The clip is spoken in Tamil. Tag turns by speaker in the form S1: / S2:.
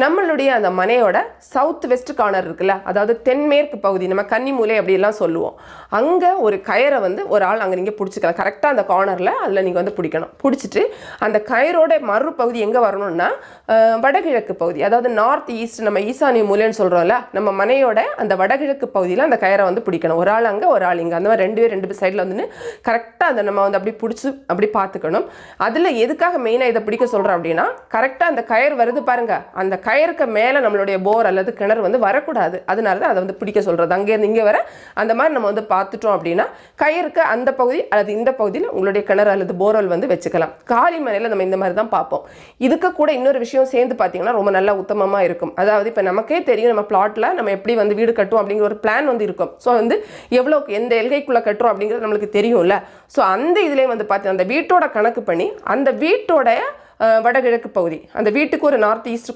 S1: நம்மளுடைய அந்த மனையோட சவுத் வெஸ்ட் கார்னர் இருக்குல்ல அதாவது தென்மேற்கு பகுதி நம்ம கன்னிமூலை அப்படிலாம் சொல்லுவோம். அங்கே ஒரு கயரை வந்து ஒரு ஆள் அங்கே நீங்கள் பிடிச்சிக்கலாம். கரெக்டாக அந்த கார்னரில் அதில் நீங்கள் வந்து பிடிக்கணும். பிடிச்சிட்டு அந்த கயரோட மறுபகுதி எங்கே வரணும்னா வடகிழக்கு பகுதி அதாவது நார்த் ஈஸ்ட் நம்ம ஈசானிய மூலைன்னு சொல்கிறோம்ல நம்ம மனையோட அந்த வடகிழக்கு பகுதியில் அந்த கயரை வந்து பிடிக்கணும். ஒரு ஆள் அங்கே ஒரு ஆள் இங்கே. அந்த மாதிரி ரெண்டு பேர் ரெண்டு சைடில் வந்து கரெக்டாக அதை நம்ம வந்து அப்படி பிடிச்சி அப்படி பார்த்துக்கணும். அதில் எதுக்காக மெயினாக இதை பிடிக்க சொல்கிறோம் அப்படின்னா கரெக்டாக அந்த கயர் வருது பாருங்கள் அந்த கயருக்கு மேலே நம்மளுடைய போர் அல்லது கிணறு வந்து வரக்கூடாது. அதனால தான் அதை வந்து பிடிக்க சொல்கிறது அங்கேருந்து இங்கே வர அந்த மாதிரி நம்ம வந்து பார்த்துட்டோம் அப்படின்னா கயிறுக்கு அந்த பகுதி அல்லது இந்த பகுதியில் உங்களுடைய கிணறு அல்லது போர்வெல் வந்து வச்சுக்கலாம். காலி மலையில் நம்ம இந்த மாதிரி தான் பார்ப்போம். இதுக்கு கூட இன்னொரு விஷயம் சேர்ந்து பார்த்தீங்கன்னா ரொம்ப நல்லா உத்தமமாக இருக்கும். அதாவது இப்போ நமக்கே தெரியும் நம்ம பிளாட்டில் நம்ம எப்படி வந்து வீடு கட்டும் அப்படிங்கிற ஒரு பிளான் வந்து இருக்கும். ஸோ வந்து எவ்வளோ எந்த எல்கைக்குள்ளே கட்டுறோம் அப்படிங்கிறது நம்மளுக்கு தெரியும்ல. ஸோ அந்த இதுலேயே வந்து பார்த்து அந்த வீட்டோட கணக்கு பண்ணி அந்த வீட்டோட வடகிழக்கு பகுதி அந்த வீட்டுக்கு ஒரு நார்த் ஈஸ்ட்